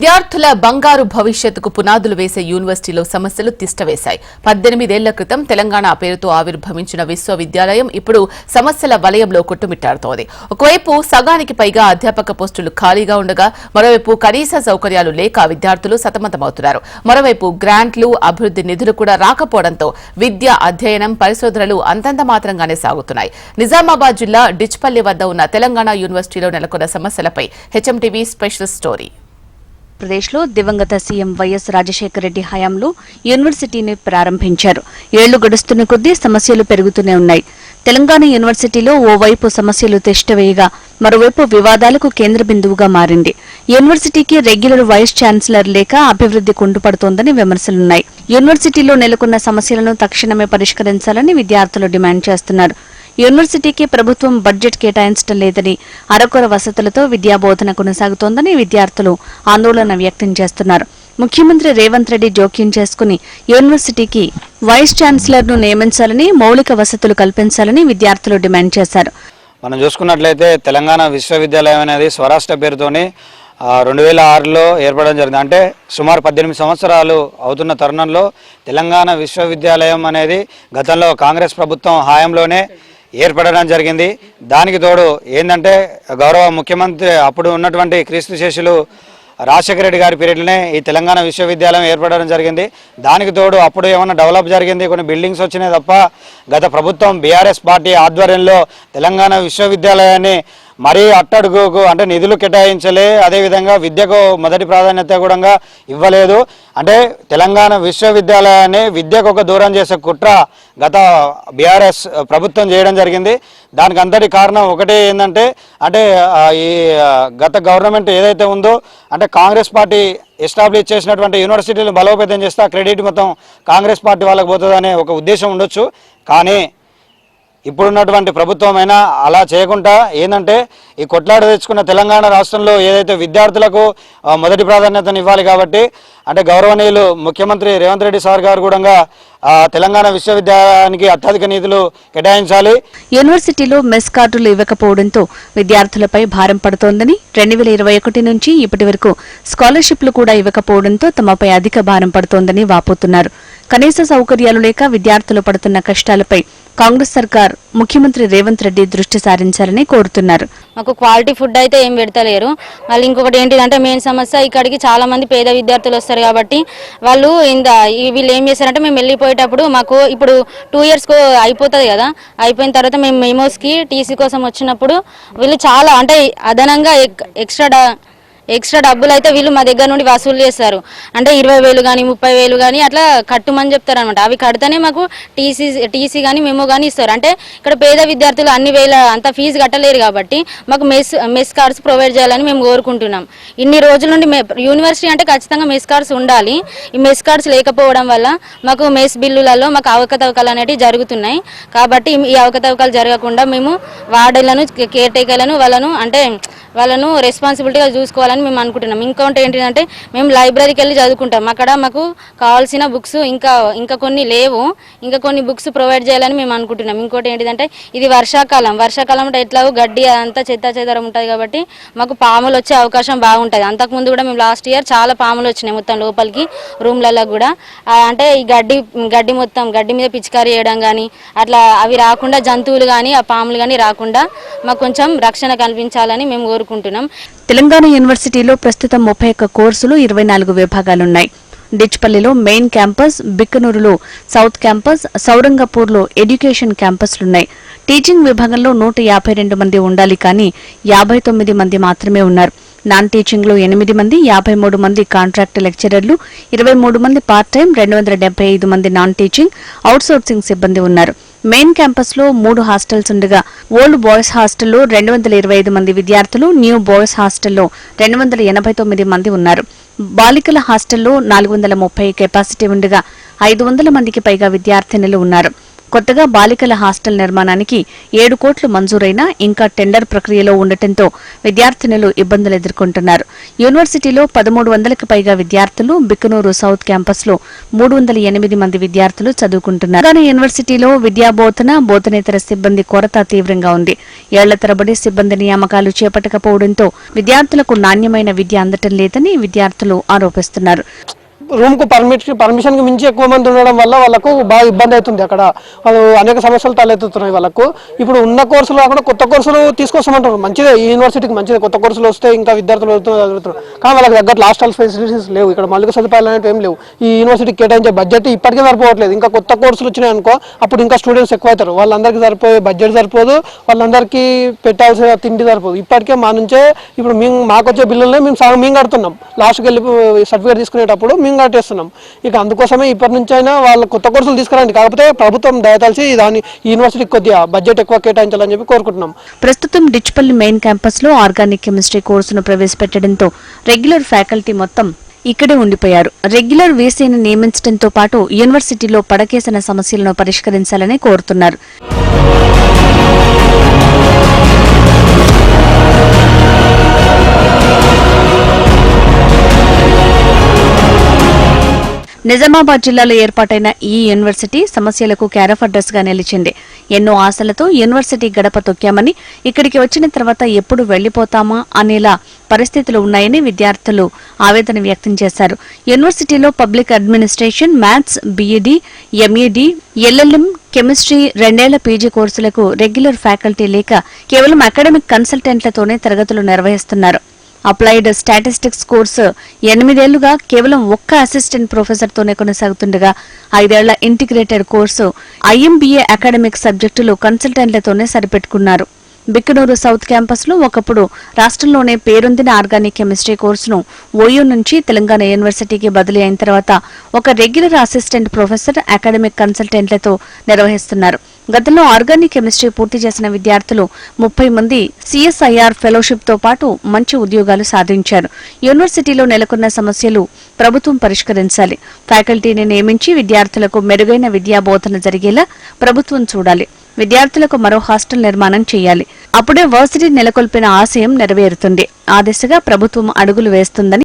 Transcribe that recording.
విద్యార్థుల బంగారు భవిష్యత్తుకు పునాదులు వేసే యూనివర్సిటీలో సమస్యలు తిష్టవేశాయి. పద్దెనిమిదేళ్ళ క్రితం తెలంగాణ పేరుతో ఆవిర్భవించిన విశ్వవిద్యాలయం ఇప్పుడు సమస్యల వలయంలో కొట్టుమిట్టాడుతోంది. ఒకవైపు సగానికి పైగా అధ్యాపక పోస్టులు ఖాళీగా ఉండగా మరోవైపు కనీస సౌకర్యాలు లేక విద్యార్థులు సతమతమవుతున్నారు. మరోవైపు గ్రాంట్లు అభివృద్ధి నిధులు కూడా రాకపోవడంతో విద్య అధ్యయనం పరిశోధనలు అంతంత మాత్రంగానే సాగుతున్నాయి. నిజామాబాద్ జిల్లా డిచ్పల్లి వద్ద ఉన్న తెలంగాణ యూనివర్సిటీలో నెలకొన్న సమస్యలపై హెచ్ఎంటీవీ స్పెషల్ స్టోరీ. ఆంధ్రప్రదేశ్లో దివంగత సీఎం వైఎస్ రాజశేఖర రెడ్డి హయాంలో యూనివర్సిటీని ప్రారంభించారు. ఏళ్ళు గడుస్తున్న కొద్దీ సమస్యలు పెరుగుతూనే ఉన్నాయి. తెలంగాణ యూనివర్సిటీలో ఓవైపు సమస్యలు తెష్టవేయగా మరోవైపు వివాదాలకు కేంద్ర బిందువుగా మారింది. యూనివర్సిటీకి రెగ్యులర్ వైస్ ఛాన్సలర్ లేక అభివృద్ధి కుంటుపడుతోందని విమర్శలున్నాయి. యూనివర్సిటీలో నెలకొన్న సమస్యలను తక్షణమే పరిష్కరించాలని విద్యార్థులు డిమాండ్ చేస్తున్నారు. యూనివర్సిటీకి ప్రభుత్వం బడ్జెట్ కేటాయించడం లేదని అరకొర వసతులతో విద్యాబోధన కొనసాగుతోందని విద్యార్థులు ఆందోళన వ్యక్తం చేస్తున్నారు. ముఖ్యమంత్రి రేవంత్ రెడ్డి జోక్యం చేసుకుని యూనివర్సిటీకి వైస్ ఛాన్సలర్ను నియమించాలని మౌలిక వసతులు కల్పించాలని విద్యార్థులు డిమాండ్ చేశారు. మనం చూసుకున్నట్లయితే తెలంగాణ విశ్వవిద్యాలయం అనేది స్వరాష్ట్ర పేరుతోనే రెండు వేల ఆరులో ఏర్పడడం జరిగింది. అంటే సుమారు పద్దెనిమిది సంవత్సరాలు అవుతున్న తరుణంలో తెలంగాణ విశ్వవిద్యాలయం అనేది గతంలో కాంగ్రెస్ ప్రభుత్వం హాయంలోనే ఏర్పడడం జరిగింది. దానికి తోడు ఏంటంటే గౌరవ ముఖ్యమంత్రి అప్పుడు ఉన్నటువంటి క్రీస్తు శేషులు రాజశేఖర రెడ్డి గారి పీరియడ్లోనే ఈ తెలంగాణ విశ్వవిద్యాలయం ఏర్పడడం జరిగింది. దానికి తోడు అప్పుడు ఏమైనా డెవలప్ జరిగింది కొన్ని బిల్డింగ్స్ వచ్చినాయి తప్ప గత ప్రభుత్వం బీఆర్ఎస్ పార్టీ ఆధ్వర్యంలో తెలంగాణ విశ్వవిద్యాలయాన్ని మరీ అట్టడుగుకు అంటే నిధులు కేటాయించలే అదేవిధంగా విద్యకు మొదటి ప్రాధాన్యత కూడా ఇవ్వలేదు. అంటే తెలంగాణ విశ్వవిద్యాలయాన్ని విద్యకు ఒక దూరం చేసే కుట్ర గత బీఆర్ఎస్ ప్రభుత్వం చేయడం జరిగింది. దానికి అంతటి కారణం ఒకటే ఏంటంటే అంటే ఈ గత గవర్నమెంట్ ఏదైతే ఉందో అంటే కాంగ్రెస్ పార్టీ ఎస్టాబ్లిష్ చేసినటువంటి యూనివర్సిటీలు బలోపేతం చేస్తే ఆ క్రెడిట్ మొత్తం కాంగ్రెస్ పార్టీ వాళ్ళకి పోతుందనే ఒక ఉద్దేశం ఉండొచ్చు. కానీ ఇప్పుడున్నటువంటి ప్రభుత్వమైనా అలా చేయకుండా ఏంటంటే ఈ కొట్లాడ తెచ్చుకున్న తెలంగాణ రాష్ట్రంలో ఏదైతే విద్యార్థులకు మొదటి ప్రాధాన్యతను ఇవ్వాలి కాబట్టి అంటే గౌరవనీయులు ముఖ్యమంత్రి రేవంత్ రెడ్డి సార్ గారు కూడా తెలంగాణ విశ్వవిద్యాలయానికి అత్యధిక నిధులు కేటాయించాలి. యూనివర్సిటీలో మెస్ కార్డులు ఇవ్వకపోవడంతో విద్యార్థులపై భారం పడుతోందని రెండు వేల ఇరవై ఒకటి నుంచి ఇప్పటి వరకు స్కాలర్షిప్లు కూడా ఇవ్వకపోవడంతో తమపై అధిక భారం పడుతోందని వాపోతున్నారు. కనీస సౌకర్యాలు లేక విద్యార్థులు పడుతున్న కష్టాలపై కాంగ్రెస్ సర్కార్ ముఖ్యమంత్రి రేవంత్ రెడ్డి దృష్టి సారించాలని కోరుతున్నారు. మాకు క్వాలిటీ ఫుడ్ అయితే ఏం పెడతలేరు. మళ్ళీ ఇంకొకటి ఏంటిదంటే మెయిన్ సమస్య ఇక్కడికి చాలా మంది పేద విద్యార్థులు వస్తారు కాబట్టి వాళ్ళు ఇంత ఈ- వీళ్ళు ఏం చేస్తారంటే మేము వెళ్ళిపోయేటప్పుడు మాకు ఇప్పుడు టూ ఇయర్స్కు అయిపోతుంది కదా అయిపోయిన తర్వాత మేము మెమోస్కి టీసీ కోసం వచ్చినప్పుడు వీళ్ళు చాలా అంటే అదనంగా ఎక్- ఎక్స్ట్రా ఎక్స్ట్రా డబ్బులు అయితే వీళ్ళు మా దగ్గర నుండి వసూలు చేస్తారు. అంటే ఇరవై వేలు కానీ ముప్పై వేలు కానీ అట్లా కట్టుమని చెప్తారు అనమాట అవి కడితేనే మాకు టీసీ టీసీ కానీ మెమో కానీ ఇస్తారు. అంటే ఇక్కడ పేద విద్యార్థులు అన్ని వేల అంత ఫీజు కట్టలేరు కాబట్టి మాకు మెస్ మెస్ కార్డ్స్ ప్రొవైడ్ చేయాలని మేము కోరుకుంటున్నాం. ఇన్ని రోజుల నుండి మే- యూనివర్సిటీ అంటే ఖచ్చితంగా మెస్ కార్డ్స్ ఉండాలి. ఈ మెస్ కార్డ్స్ లేకపోవడం వల్ల మాకు మెస్ బిల్లులలో మాకు అవకతవకలు అనేటివి జరుగుతున్నాయి. కాబట్టి ఈ అవకతవకలు జరగకుండా మేము వార్డులను కేర్ టేకర్లను వాళ్ళను అంటే వాళ్ళను రెస్పాన్సిబిలిటీగా చూసుకోవాలని మేము అనుకుంటున్నాం. ఇంకొకటి ఏంటంటే మేము లైబ్రరీకి వెళ్ళి చదువుకుంటాం. అక్కడ మాకు కావాల్సిన బుక్స్ ఇంకా ఇంకా కొన్ని లేవు. ఇంకా కొన్ని బుక్స్ ప్రొవైడ్ చేయాలని మేము అనుకుంటున్నాం. ఇంకోటి ఏంటిదంటే ఇది వర్షాకాలం. వర్షాకాలం అంటే ఎట్లాగో గడ్డి అంతా చెత్త చెదరం ఉంటుంది కాబట్టి మాకు పాములు వచ్చే అవకాశం బాగుంటుంది. అంతకుముందు కూడా మేము లాస్ట్ ఇయర్ చాలా పాములు వచ్చినాయి మొత్తం లోపలికి రూమ్లలో కూడా. అంటే ఈ గడ్డి గడ్డి మొత్తం గడ్డి మీద పిచికారీ చేయడం కానీ అట్లా అవి రాకుండా జంతువులు కానీ ఆ పాములు కానీ రాకుండా మాకు కొంచెం రక్షణ కల్పించాలని మేము కోరుకుంటున్నాం. తెలంగాణ యూనివర్సిటీలో ప్రస్తుతం ముప్పై ఒక్క కోర్సులు ఇరవై నాలుగు విభాగాలున్నాయి. డిచ్పల్లిలో మెయిన్ క్యాంపస్ బిక్కనూరులో సౌత్ క్యాంపస్ సౌరంగపూర్లో ఎడ్యుకేషన్ క్యాంపస్లున్నాయి. టీచింగ్ విభాగంలో నూట యాభై రెండు మంది ఉండాలి కానీ యాభై తొమ్మిది మంది మాత్రమే ఉన్నారు. నాన్ టీచింగ్లో ఎనిమిది మంది యాభై మూడు మంది కాంట్రాక్ట్ లెక్చరర్లు ఇరవై మూడు మంది పార్ట్ టైం రెండు వందల డెబ్బై ఐదు మంది నాన్ టీచింగ్ అవుట్సోర్సింగ్ సిబ్బంది ఉన్నారు. మెయిన్ క్యాంపస్లో మూడు హాస్టల్స్ ఉండగా ఓల్డ్ బాయ్స్ హాస్టల్లో రెండు వందల ఇరవై ఐదు మంది విద్యార్థులు న్యూ బాయ్స్ హాస్టల్లో రెండు వందల ఎనభై తొమ్మిది మంది ఉన్నారు. బాలికల హాస్టల్లో నాలుగు వందల ముప్పై కెపాసిటీ ఉండగా ఐదు వందల మందికి పైగా విద్యార్థినులు ఉన్నారు. కొత్తగా బాలికల హాస్టల్ నిర్మాణానికి ఏడు కోట్లు మంజూరైనా ఇంకా టెండర్ ప్రక్రియలో ఉండటంతో విద్యార్థినులు ఇబ్బందులు ఎదుర్కొంటున్నారు. యూనివర్సిటీలో పదమూడు వందలకు పైగా విద్యార్థులు బిక్కనూరు సౌత్ క్యాంపస్లో మూడు వందల ఎనిమిది మంది విద్యార్థులు చదువుకుంటున్నారు. తెలంగాణ యూనివర్సిటీలో విద్యాబోధన బోధనేతర సిబ్బంది కొరత తీవ్రంగా ఉంది. ఏళ్ళ తరబడి సిబ్బంది నియామకాలు చేపట్టకపోవడంతో విద్యార్థులకు నాణ్యమైన విద్య అందటం లేదని విద్యార్థులు ఆరోపిస్తున్నారు. రూమ్కు పర్మిట్ పర్మిషన్ మించి ఎక్కువ మంది ఉండడం వల్ల వాళ్ళకు బాగా ఇబ్బంది అవుతుంది అక్కడ. వాళ్ళు అనేక సమస్యలు తలెత్తుతున్నాయి వాళ్ళకు. ఇప్పుడు ఉన్న కోర్సులు కాకుండా కొత్త కోర్సులు తీసుకొస్తామంటారు. మంచిదే ఈ యూనివర్సిటీకి మంచిదే. కొత్త కోర్సులు వస్తే ఇంకా విద్యార్థులు చదువుతున్నారు చదువుతున్నారు కానీ వాళ్ళకి లాస్ట్ హాస్టల్ ఫెసిలిటీస్ లేవు. ఇక్కడ మౌలిక సదుపాయాలు అనేవి ఏం లేవు. ఈ యూనివర్సిటీకి కేటాయించే బడ్జెట్ ఇప్పటికే సరిపోవట్లేదు. ఇంకా కొత్త కోర్సులు వచ్చినాయి అనుకో అప్పుడు ఇంకా స్టూడెంట్స్ ఎక్కువ అవుతారు వాళ్ళందరికీ సరిపోయే బడ్జెట్ సరిపోదు. వాళ్ళందరికీ పెట్టాల్సిన తిండి సరిపోదు. ఇప్పటికే మా నుంచే ఇప్పుడు మేము మాకు వచ్చే బిల్లులనే మేము సగం మేము కడుతున్నాం. లాస్ట్కి వెళ్ళి సర్టిఫికేట్ తీసుకునేటప్పుడు మేము నాటేస్తున్నాం ఇక అందుకోసమే ఇప్పటి నుంచి అయినా వాళ్ళ కొత్త కోర్సులు తీసుకురండి. కాకపోతే ప్రభుత్వం దయతలిసి దాని యూనివర్సిటీకి కొద్దిగా బడ్జెట్ ఎక్కువ కేటాయించాలని చెప్పి కోరుకుంటున్నాం. ప్రస్తుతం డిచ్పల్లి మెయిన్ క్యాంపస్లో ఆర్గానిక్ కెమిస్ట్రీ కోర్సును ప్రవేశపెట్టడంతో రెగ్యులర్ ఫ్యాకల్టీ మొత్తం ఇక్కడే ఉండిపోయారు. రెగ్యులర్ వీసీని నియమించడంతో పాటు యూనివర్సిటీలో పడకేసిన సమస్యలను పరిష్కరించాలని కోరుతున్నారు. నిజామాబాద్ జిల్లాలో ఏర్పాటైన ఈ యూనివర్సిటీ సమస్యలకు క్యారఫ్ అడ్రస్గా నిలిచింది. ఎన్నో ఆశలతో యూనివర్సిటీ గడప తొక్కామని ఇక్కడికి వచ్చిన తర్వాత ఎప్పుడు వెళ్ళిపోతామా అనేలా పరిస్థితులు ఉన్నాయని విద్యార్థులు ఆవేదన వ్యక్తం చేశారు. యూనివర్సిటీలో public administration maths BEd MEd LLM chemistry రెండేళ్ళ పీజీ కోర్సులకు రెగ్యులర్ ఫ్యాకల్టీ లేక కేవలం అకాడమిక్ కన్సల్టెంట్లతోనే తరగతులు నిర్వహిస్తున్నారు. అప్లైడ్ స్టాటిస్టిక్స్ కోర్సు ఎనిమిదేళ్ళుగా కేవలం ఒక్క అసిస్టెంట్ ప్రొఫెసర్తోనే కొనసాగుతుండగా ఐదేళ్ళ ఇంటిగ్రేటెడ్ కోర్సు ఐఎంబీఏ అకాడమిక్ సబ్జెక్టులు కన్సల్టెంట్లతోనే సరిపెట్టుకున్నారు. బిక్కనూరు సౌత్ క్యాంపస్లో ఒకప్పుడు రాష్ట్రంలోనే పేరొందిన ఆర్గానిక్ కెమిస్ట్రీ కోర్సును ఓయూ నుంచి తెలంగాణ యూనివర్సిటీకి బదిలీ అయిన తర్వాత ఒక రెగ్యులర్ అసిస్టెంట్ ప్రొఫెసర్ అకాడమిక్ కన్సల్టెంట్లతో నిర్వహిస్తున్నారు. గతంలో ఆర్గానిక్ కెమిస్ట్రీ పూర్తి చేసిన విద్యార్థులు ముప్పై మంది సిఎస్ఐఆర్ ఫెలోషిప్తో పాటు మంచి ఉద్యోగాలు సాధించారు. యూనివర్సిటీలో నెలకొన్న సమస్యలు ప్రభుత్వం పరిష్కరించాలి. ఫ్యాకల్టీని నియమించి విద్యార్థులకు మెరుగైన విద్యా బోధన జరిగేలా ప్రభుత్వం చూడాలి. విద్యార్థులకు మరో హాస్టల్ నిర్మాణం చేయాలి. అప్పుడే వర్సిటీ నెలకొల్పిన ఆశయం నెరవేరుతుంది. ఆ దిశగా ప్రభుత్వం అడుగులు వేస్తుందని